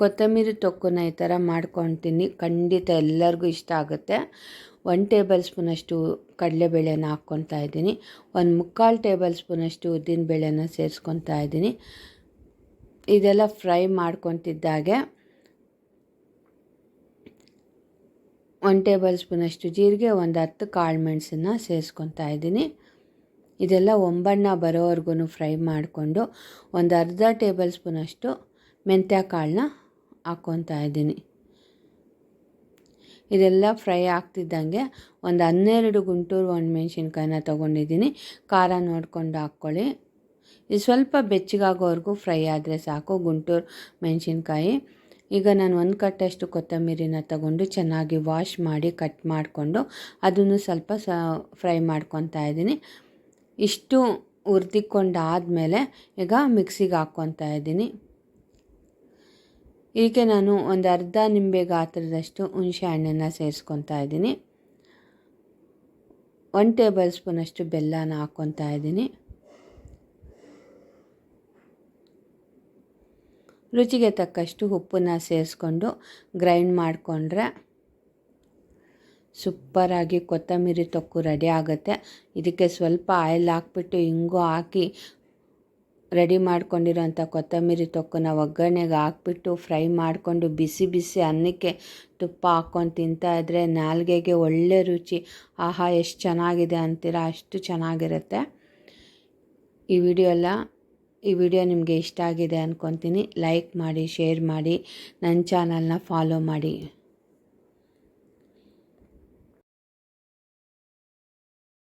ಕೊತ್ತಂಬರಿ ತೊಕ್ಕನ್ನ ಈ ಥರ ಮಾಡ್ಕೊತೀನಿ ಖಂಡಿತ ಎಲ್ಲರಿಗೂ ಇಷ್ಟ ಆಗುತ್ತೆ. ಒನ್ ಟೇಬಲ್ ಸ್ಪೂನಷ್ಟು ಕಡಲೆಬೇಳೆನ ಹಾಕ್ಕೊತಾ ಇದ್ದೀನಿ. ಒಂದು ಮುಕ್ಕಾಲು ಟೇಬಲ್ ಸ್ಪೂನಷ್ಟು ಉದ್ದಿನಬೇಳೆನ ಸೇರಿಸ್ಕೊತಾ ಇದ್ದೀನಿ. ಇದೆಲ್ಲ ಫ್ರೈ ಮಾಡ್ಕೊತಿದ್ದಾಗೆ ಒನ್ ಟೇಬಲ್ ಸ್ಪೂನಷ್ಟು ಜೀರಿಗೆ, ಒಂದು ಹತ್ತು ಕಾಳು ಮೆಣಸನ್ನು ಸೇರಿಸ್ಕೊತಾ ಇದ್ದೀನಿ. ಇದೆಲ್ಲ ಒಂಬಣ್ಣ ಬರೋವರೆಗೂ ಫ್ರೈ ಮಾಡಿಕೊಂಡು ಒಂದು ಅರ್ಧ ಟೇಬಲ್ ಸ್ಪೂನಷ್ಟು ಮೆಂತ್ಯ ಕಾಳನ್ನ ಹಾಕ್ಕೊತಾ ಇದ್ದೀನಿ. ಇದೆಲ್ಲ ಫ್ರೈ ಆಗ್ತಿದ್ದಂಗೆ ಒಂದು ಹನ್ನೆರಡು ಗುಂಟೂರು ಒಣಮೆಣ್ಸಿನ್ಕಾಯಿನ ತೊಗೊಂಡಿದ್ದೀನಿ. ಖಾರ ನೋಡ್ಕೊಂಡು ಹಾಕ್ಕೊಳ್ಳಿ. ಇದು ಸ್ವಲ್ಪ ಬೆಚ್ಚಗಾಗೋವರೆಗೂ ಫ್ರೈ ಆದರೆ ಸಾಕು ಗುಂಟೂರು ಮೆಣಸಿನ್ಕಾಯಿ. ಈಗ ನಾನು ಒಂದು ಕಟ್ಟಷ್ಟು ಕೊತ್ತಂಬರಿನ ತಗೊಂಡು ಚೆನ್ನಾಗಿ ವಾಶ್ ಮಾಡಿ ಕಟ್ ಮಾಡಿಕೊಂಡು ಅದನ್ನು ಸ್ವಲ್ಪ ಸ ಫ್ರೈ ಮಾಡ್ಕೊತಾ ಇದ್ದೀನಿ. ಇಷ್ಟು ಹುರ್ದಿಕೊಂಡಾದಮೇಲೆ ಈಗ ಮಿಕ್ಸಿಗೆ ಹಾಕ್ಕೊತಾ ಇದ್ದೀನಿ. ಹೀಗೆ ನಾನು ಒಂದು ಅರ್ಧ ನಿಂಬೆ ಗಾತ್ರದಷ್ಟು ಹುಣಸೆ ಹಣ್ಣನ್ನು ಸೇರಿಸ್ಕೊತಾ ಇದ್ದೀನಿ. ಒನ್ ಟೇಬಲ್ ಸ್ಪೂನಷ್ಟು ಬೆಲ್ಲನ ಹಾಕ್ಕೊತಾ ಇದ್ದೀನಿ. ರುಚಿಗೆ ತಕ್ಕಷ್ಟು ಉಪ್ಪನ್ನು ಸೇರಿಸ್ಕೊಂಡು ಗ್ರೈಂಡ್ ಮಾಡಿಕೊಂಡ್ರೆ ಸೂಪರಾಗಿ ಕೊತ್ತಂಬರಿ ತೊಕ್ಕು ರೆಡಿ ಆಗುತ್ತೆ. ಇದಕ್ಕೆ ಸ್ವಲ್ಪ ಆಯಿಲ್ ಹಾಕ್ಬಿಟ್ಟು ಹಿಂಗೂ ಹಾಕಿ ರೆಡಿ ಮಾಡ್ಕೊಂಡಿರೋಂಥ ಕೊತ್ತಂಬರಿ ತೊಕ್ಕನ ಒಗ್ಗರಣೆಗೆ ಹಾಕ್ಬಿಟ್ಟು ಫ್ರೈ ಮಾಡಿಕೊಂಡು ಬಿಸಿ ಬಿಸಿ ಅನ್ನಕ್ಕೆ ತುಪ್ಪ ಹಾಕ್ಕೊಂಡು ತಿಂತಾ ಇದ್ದರೆ ನಾಲ್ಗೆಗೆ ಒಳ್ಳೆ ರುಚಿ. ಆಹಾ, ಎಷ್ಟು ಚೆನ್ನಾಗಿದೆ ಅಂತೀರ? ಅಷ್ಟು ಚೆನ್ನಾಗಿರುತ್ತೆ. ಈ ವಿಡಿಯೋ ಎಲ್ಲ, ಈ ವಿಡಿಯೋ ನಿಮಗೆ ಇಷ್ಟ ಆಗಿದೆ ಅಂದ್ಕೊತೀನಿ ಲೈಕ್ ಮಾಡಿ, ಶೇರ್ ಮಾಡಿ ನನ್ನ ಚಾನಲ್ನ ಫಾಲೋ ಮಾಡಿ.